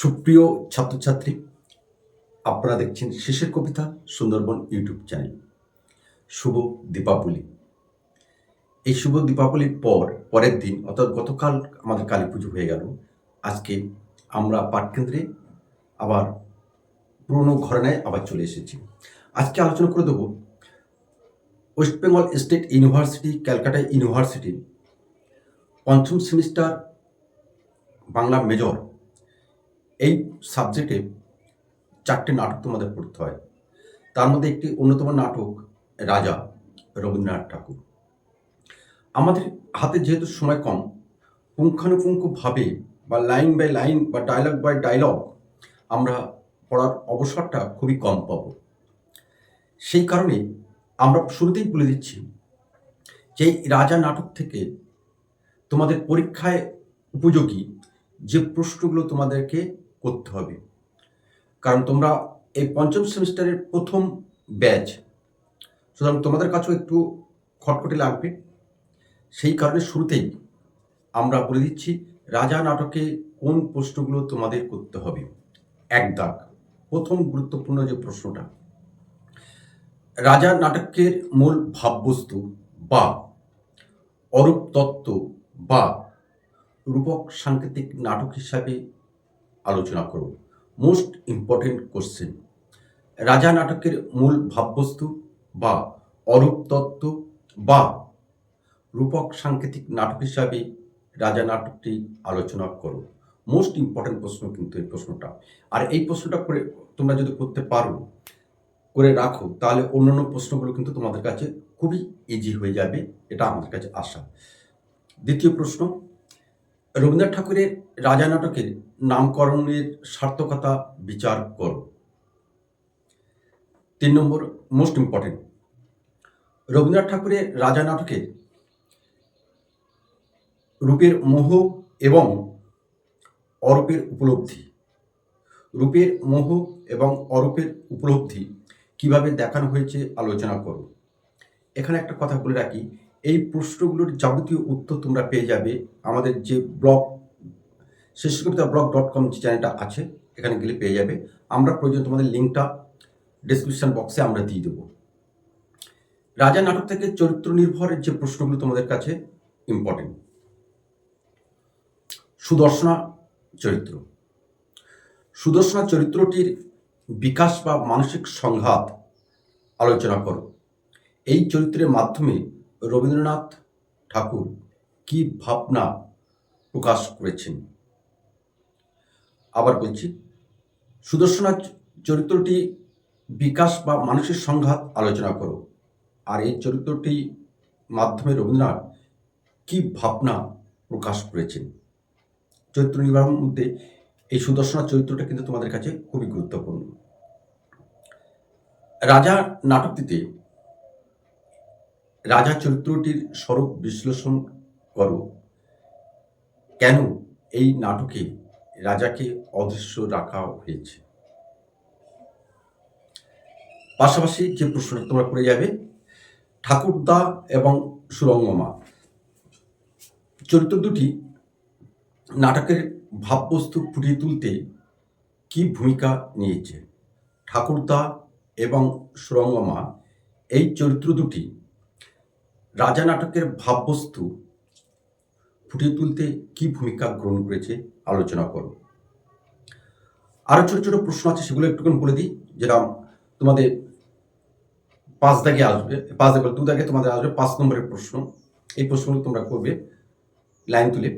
সুপ্রিয় ছাত্রছাত্রী, আপনারা দেখছেন শেষের কবিতা সুন্দরবন ইউটিউব চ্যানেল। শুভ দীপাবলি। এই শুভ দীপাবলির পর, পরের দিন, অর্থাৎ গতকাল আমাদের কালী পুজো হয়ে গেল। আজকে আমরা পাঠকেন্দ্রে আবার পুরনো ঘরানায় আবার চলে এসেছি। আজকে আলোচনা করে দেবো West Bengal State University, Calcutta University পঞ্চম সেমিস্টার বাংলা মেজর এই সাবজেক্টে চারটে নাটক তোমাদের পড়তে হয়। তার মধ্যে একটি অন্যতম নাটক রাজা রবীন্দ্রনাথ ঠাকুর। আমাদের হাতে যেহেতু সময় কম, পুঙ্খানুপুঙ্খভাবে বা লাইন বাই লাইন বা ডায়লগ বাই ডায়লগ আমরা পড়ার অবসরটা খুবই কম পাব। সেই কারণে আমরা শুরুতেই বলে দিচ্ছি যে রাজা নাটক থেকে তোমাদের পরীক্ষায় উপযোগী যে প্রশ্নগুলো তোমাদেরকে করতে হবে। কারণ তোমরা এই পঞ্চম সেমিস্টারের প্রথম ব্যাচ। সুতরাং তোমাদের কাছেও একটু খটখটে লাগবে। সেই কারণে শুরুতেই আমরা বলে দিচ্ছি, রাজা নাটকে কোন প্রশ্নগুলো তোমাদের করতে হবে? এক দাগ। প্রথম গুরুত্বপূর্ণ যে প্রশ্নটা, রাজা নাটকের মূল ভাববস্তু বা অরূপ তত্ত্ব বা রূপক সাংকেতিক নাটক হিসাবে আলোচনা করব মোস্ট ইম্পর্টেন্ট কোশ্চেন রাজা নাটকের মূল ভাববস্তু বা অরূপ তত্ত্ব বা রূপক সাংকেতিক নাটক হিসাবে রাজা নাটকটি আলোচনা করো মোস্ট ইম্পর্টেন্ট প্রশ্ন কিন্তু এই প্রশ্নটা। আর এই প্রশ্নটা করে তোমরা যদি করতে পারো, করে রাখো, তাহলে অন্যান্য প্রশ্নগুলো কিন্তু তোমাদের কাছে খুবই ইজি হয়ে যাবে। এটা আমাদের কাছে আশা। দ্বিতীয় প্রশ্ন, রবীন্দ্রনাথ ঠাকুরের রাজা নাটকের নামকরণের সার্থকতা বিচার করো। তিন নম্বর মোস্ট ইম্পর্টেন্ট রবীন্দ্রনাথ ঠাকুরের রাজা নাটকে রূপের মোহ এবং অরূপের উপলব্ধি। রূপের মোহ এবং অরূপের উপলব্ধি কীভাবে দেখানো হয়েছে আলোচনা করো। এখানে একটা কথা বলে রাখি, এই প্রশ্নগুলোর যাবতীয় উত্তর তোমরা পেয়ে যাবে আমাদের যে ব্লগ শেষ কবিতা ব্লগ ডট কম যে চ্যানেলটা আছে, এখানে গেলে পেয়ে যাবে। আমরা প্রয়োজন তোমাদের লিঙ্কটা ডিসক্রিপশন বক্সে আমরা দিয়ে দেবো। রাজা নাটক থেকে চরিত্র নির্ভরের যে প্রশ্নগুলো তোমাদের কাছে ইম্পর্টেন্ট সুদর্শনা চরিত্র। সুদর্শনা চরিত্রটির বিকাশ বা মানসিক সংঘাত আলোচনা করো। এই চরিত্রের মাধ্যমে রবীন্দ্রনাথ ঠাকুর কি ভাবনা প্রকাশ করেছেন? আবার বলছি, সুদর্শনা চরিত্রটি বিকাশ বা মানুষের সংঘাত আলোচনা করো। আর এই চরিত্রটি মাধ্যমে রবীন্দ্রনাথ কি ভাবনা প্রকাশ করেছেন? চরিত্র নির্বাহের মধ্যে এই সুদর্শনা চরিত্রটা কিন্তু তোমাদের কাছে খুবই গুরুত্বপূর্ণ। রাজা নাটকটিতে রাজা চরিত্রটির স্বরূপ বিশ্লেষণ করো। কেন এই নাটকে রাজাকে অদৃশ্য রাখা হয়েছে। পাশাপাশি যে প্রশ্নটা তোমরা করে যাবে, ঠাকুরদা এবং সুরঙ্গমা। চরিত্র দুটি নাটকের ভাববস্তু ফুটিয়ে তুলতে কি ভূমিকা নিয়েছে? ঠাকুরদা এবং সুরঙ্গমা, এই চরিত্র দুটি রাজা নাটকের ভাববস্তু ফুটিয়ে তুলতে কি ভূমিকা গ্রহণ করেছে, আলোচনা করো আরও ছোটো ছোটো প্রশ্ন আছে, সেগুলো একটুখানি বলে দিই, যেটা তোমাদের পাঁচ দাগে আসবে, পাঁচ দাগে দু দাগে তোমাদের আসবে পাঁচ নম্বরের প্রশ্ন। এই প্রশ্নগুলো তোমরা করবে, লাইন তুলে।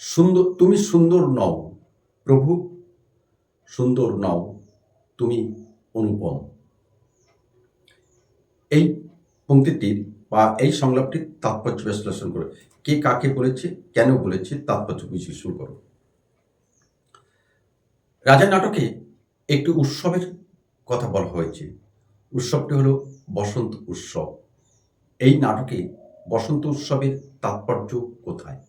সুন্দর, তুমি সুন্দর নও, প্রভু, সুন্দর নও, তুমি অনুপম। এই পঙ্ক্তিটির বা এই সংলাপটি তাৎপর্য বিশ্লেষণ করো। কে কাকে বলেছে, কেন বলেছে, তাৎপর্য বিশ্লেষণ করো। রাজা নাটকে একটি উৎসবের কথা বলা হয়েছে। উৎসবটি হলো বসন্ত উৎসব। এই নাটকে বসন্ত উৎসবের তাৎপর্য কোথায়?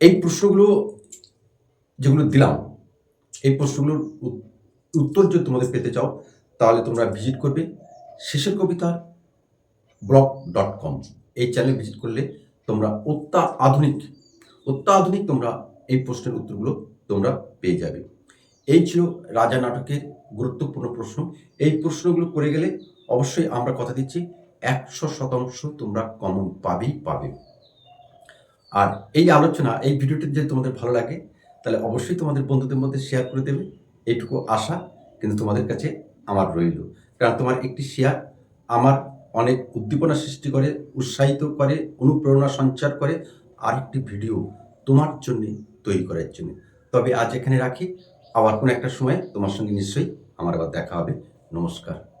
এই প্রশ্নগুলো যেগুলো দিলাম, এই প্রশ্নগুলোর উত- উত্তর যদি তোমাদের পেতে চাও তাহলে তোমরা ভিজিট করবে শেষের কবিতা ব্লগ ডট কম এই চ্যানেল ভিজিট করলে তোমরা অত্যাধুনিক অত্যাধুনিক তোমরা এই প্রশ্নের উত্তরগুলো তোমরা পেয়ে যাবে। এই ছিল রাজা নাটকের গুরুত্বপূর্ণ প্রশ্ন। এই প্রশ্নগুলো করে গেলে অবশ্যই আমরা কথা দিচ্ছি, একশো শতাংশ তোমরা কমন পাবেই পাবে। আর এই আলোচনা, এই ভিডিওটি যদি তোমাদের ভালো লাগে, তাহলে অবশ্যই তোমাদের বন্ধুদের মধ্যে শেয়ার করে দেবে। এইটুকু আশা, কিন্তু তোমাদের কাছে আমার রইল। কারণ তোমার একটি শেয়ার আমার অনেক উদ্দীপনা সৃষ্টি করে, উৎসাহিত করে, অনুপ্রেরণা সঞ্চার করে, আরেকটি ভিডিও তোমার জন্যে তৈরি করার জন্য। তবে আজ এখানে রাখি। আবার কোনো একটা সময় তোমার সঙ্গে নিশ্চয়ই আমার আবার দেখা হবে। নমস্কার।